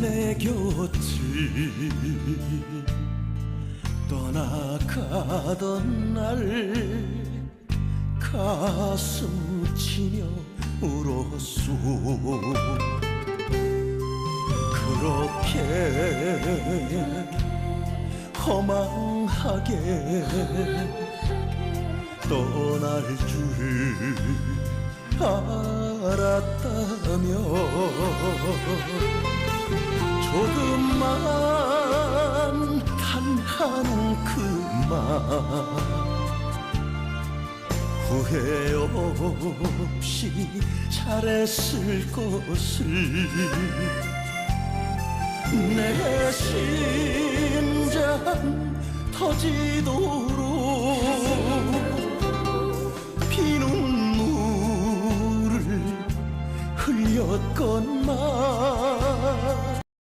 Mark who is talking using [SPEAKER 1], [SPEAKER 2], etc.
[SPEAKER 1] 내 곁을 떠나가던 날 가슴 치며 울었소. 그렇게 허망하게 떠날 줄 알았다며 조금만 단한 그말 후회 없이 잘했을 것을 내 심장 터지도록 피눈물을 흘렸건만